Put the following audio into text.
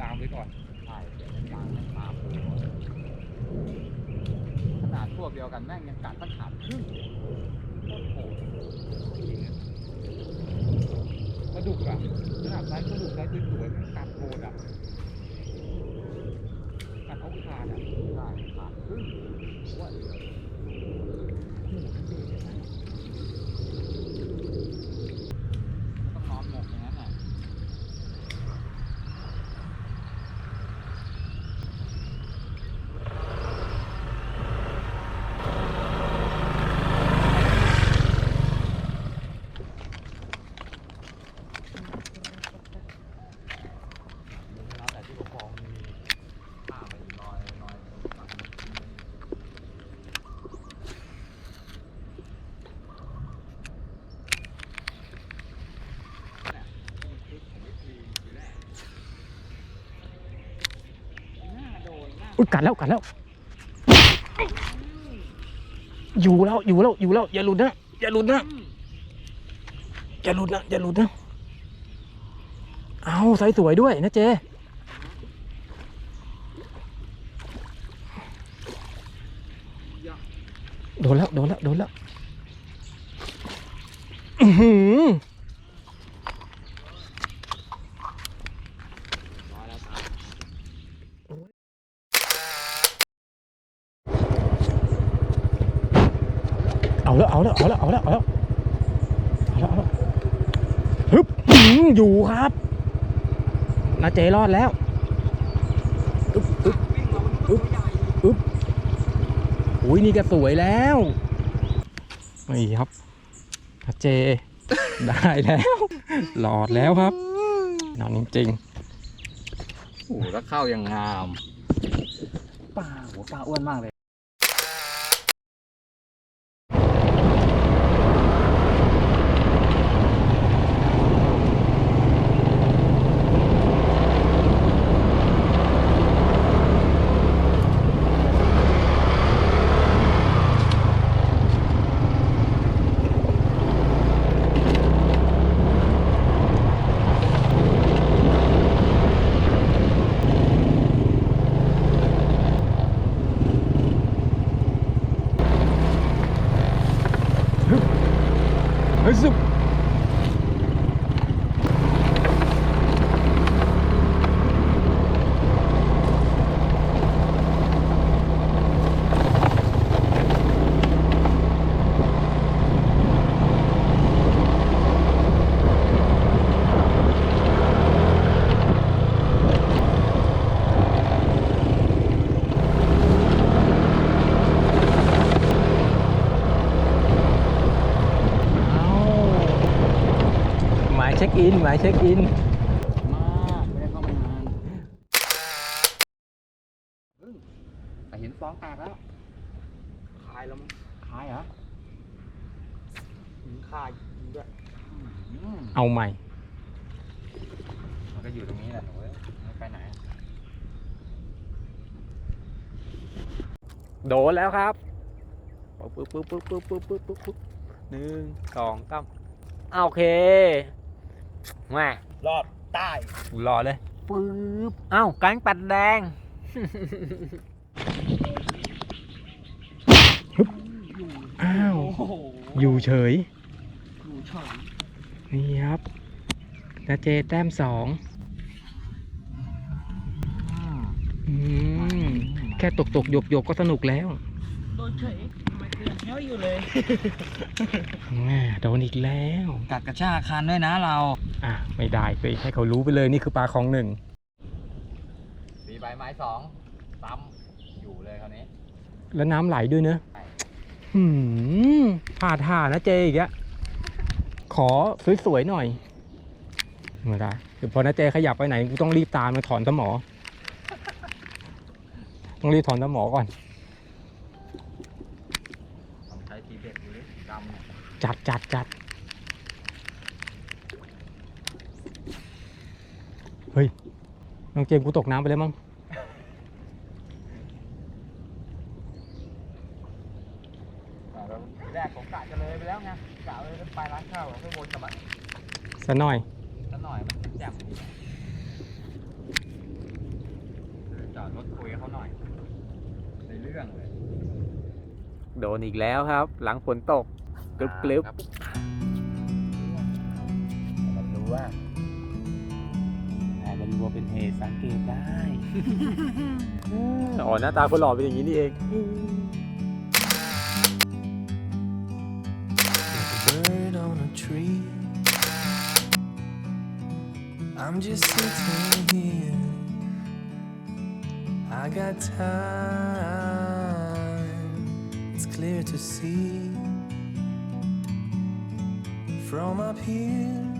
ตามไว้ก่อนใช่เดี๋ยวมันปลาม่งปลาปูขนาดพวกเดียวกันแม่งยังกัดตั้งขาดครึ่งโคตรโหดปลาดุกอะขนาดไซส์ปลาดุกไซส์สวยๆมันกัดโกดอะกัดเอาขาดอะใช่ขาดครึ่งว่าเหลือ โอ้โหทั้งเดือนเลยนะ ต้องนอนหมกอย่างนั้นน่ะ แล้วแต่ที่กระพองมีผ้าไปลอยลอยฝั่งเนี่ยนี่คือของวิธีอยู่แรกหน้าโดนหน้า อุ้ยกัดแล้วกัดแล้ว อยู่แล้วอยู่แล้วอยู่แล้วอย่าหลุดนะอย่าหลุดนะอย่าหลุดนะอย่าหลุดนะเอาไซส์สวยด้วยนะเจโดนแล้วโดนแล้วโดนแล้วอื้อหือ ร้อยแล้วตาย เอาแล้ว เอาแล้ว เอาแล้ว เอาแล้ว เอาแล้วเอาแล้วเอาแล้วฮึบอื้อหืออยู่ครับนาเจรอดแล้วอึ๊บอึ๊บวิ่งมามันก็ตัวใหญ่อุ้ยนี่ก็สวยแล้วนี่ครับนาเจ ได้แล้วหลอดแล้วครับนอนจริงโอ้โหแล้วเข้ายังงาม ปลาหัวปลาอ้วนมากเลย 아, 연습 ็คอินหมายเช็คอินมาไม่ได้เข้ามานานเฮ้ยแต่เห็นฟองแตกแล้วคายแล้วมั้งคายเหรอหินคายหิด้วยเอาใหม่ มันก็อยู่ตรงนี้แหละโอ้ยไม่ไปไหนโดนแล้วครับปึ๊บปึ๊บปึ๊บปึ๊บปึ๊บปึ๊บปึ๊บหนึ่งสองสามโอเค มารอดใต้รอเลยปึ๊บเอ้ากังปัดแดง อ้าว โอ้โหอยู่เฉย อยู่เฉยนี่ครับนาเจแต้มสองอืมแค่ตกตกหยกหยกก็สนุกแล้ว โดนเฉยทำไม เตือนเฮ้ยอยู่เลย แม่โดนอีกแล้ว กัดกระชากคันด้วยนะเรา อะ ไม่ได้ไปให้เขารู้ไปเลยนี่คือปลาของหนึ่งสีใบไม้สองซ้ำอยู่เลยคราวนี้ แล้วน้ำไหลด้วยเนอะใช่หืมผ่าท่านะเจอีกอะขอสวยๆหน่อยไม่ได้เดี๋ยวพอนะเจขยับไปไหนกูต้องรีบตามมาถอนสมอ ต้องรีบถอนสมอก่อน ด็ดอยู่ดิดำเนี่ยจัดจัดจัดเฮ้ย น้องเจมส์กูตกน้ำไปแล้วมั้งเอาแล้วทีแรกผมกะจะเลยไปแล้วไงกะเลยจะไปร้านข้าวแล้วก็วนกลับมาสะหน่อยสักหน่อยมันแจ่มดีจอดรถคุยกับเขาหน่อยในเรื่องเลย โดนอีกแล้วครับ หลังฝนตกกรึบกรึบครับมันรู้ว่าแต่มันรัวเป็นเหตุสังเกตได้ อ๋อหน้าตาคนหล่อเป็นอย่างนี้นี่เอง bird on a tree. I'm just sitting here. I got time. Clear to see from up here.